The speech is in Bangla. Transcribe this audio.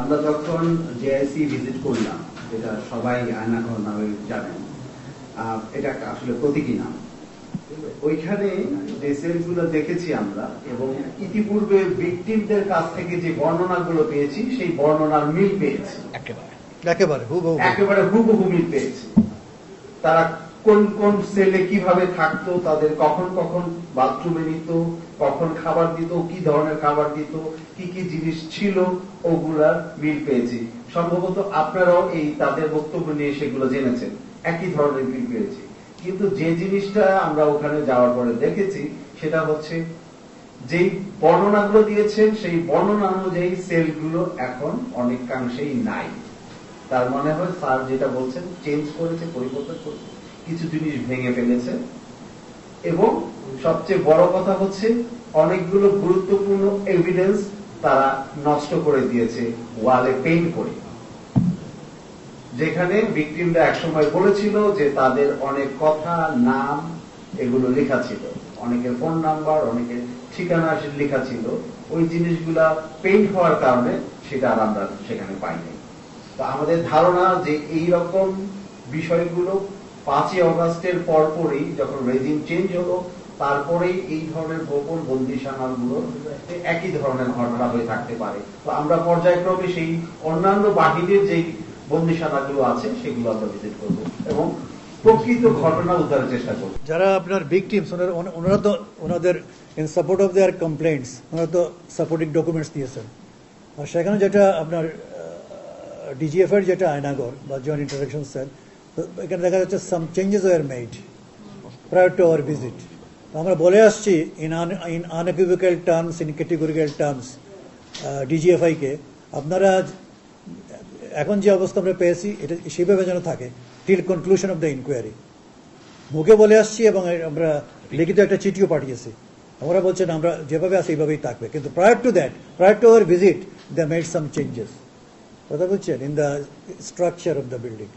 আমরা যখন জেআইসি ভিজিট করলাম যেটা সবাই আয়নাঘর নামে জানেন এটা আসলে প্রতীকী নাম। ওইখানে যে সেলগুলো দেখেছি আমরা এবং ইতিপূর্বে ভিকটিমদের কাছ থেকে যে বর্ণনাগুলো পেয়েছি সেই বর্ণনার মিল পেয়েছি। একেবারে। হুবহু একেবারে হুবহু মিল পেয়েছি। তারা কোন কোন সেলে কীভাবে থাকতো, তাদের কখন কখন বাথরুমে নিত, কখন খাবার দিত, কি ধরনের খাবার দিত, কি কি জিনিস ছিল ওগুলার মিল পেয়েছি। সম্ভবত আপনারাও এই তাদের বক্তব্য নিয়ে সেগুলো জেনেছেন। একই ধরনের মিল পেয়েছি। কিন্তু যে জিনিসটা আমরা ওখানে যাওয়ার পরে দেখেছি, সেটা হচ্ছে যেই বর্ণনাগুলো দিয়েছেন, সেই বর্ণনা অনুযায়ী সেলগুলো এখন অনেকাংশেই নাই। তার মানে হয় স্যার যেটা বলছেন চেঞ্জ করেছে, পরিবর্তন করেছে, কিছু জিনিস ভেঙে ফেলেছে। এবং সবচেয়ে বড় কথা হচ্ছে, অনেকগুলো গুরুত্বপূর্ণ এভিডেন্স তারা নষ্ট করে দিয়েছে ওয়ালে পেইন্ট করে। যেখানে ভিকটিমরা একসময় বলেছিল যে তাদের অনেক কথা, নাম এগুলো লেখা ছিল। অনেকের ফোন নাম্বার অনেকের ঠিকানা লেখা ছিল। ওই জিনিসগুলা পেইন্ট হওয়ার কারণে সেটা আর আমরা সেখানে পাইনি। তো আমাদের ধারণা যে এই রকম বিষয়গুলো পাঁচই অগাস্টের পরপরই যখন রেজিম চেঞ্জ হলো, তারপরেই এই ধরনের গোপন বন্দিশালাগুলো একই ধরনের ঘটনা হয়ে থাকতে পারে। তো আমরা পর্যায়ক্রমে সেই অন্যান্য বাহিনীর যেই বন্দিশালাগুলো আছে, সেগুলো আমরা ভিজিট করব এবং প্রকৃত ঘটনা উদ্ধারের চেষ্টা করব। যারা আপনার ভিকটিমস ওনারা তো ওনাদের in support of their complaints ওনারা তো সাপোর্টিং ডকুমেন্টস দিয়েছেন। আর সেখানে যেটা আপনার ডিজিএফ এর যেটা আয়নাগর বা জয়েন্ট ইন্টারাকশন সেল এখানে দেখা যাচ্ছে some changes were made prior to our visit আমরা বলে আসছি in un in unequivocal terms in categorical terms ডিজিএফআইকে আপনারা এখন যে অবস্থা আমরা পেয়েছি, এটা সেভাবে যেন থাকে till conclusion of the inquiry মুখে বলে আসছি এবং আমরা লিখিত একটা চিঠিও পাঠিয়েছি। আমরা বলছেন আমরা যেভাবে আছি, এইভাবেই থাকবে। কিন্তু prior to that prior to our visit the made some changes কথা বলছেন in the structure of the building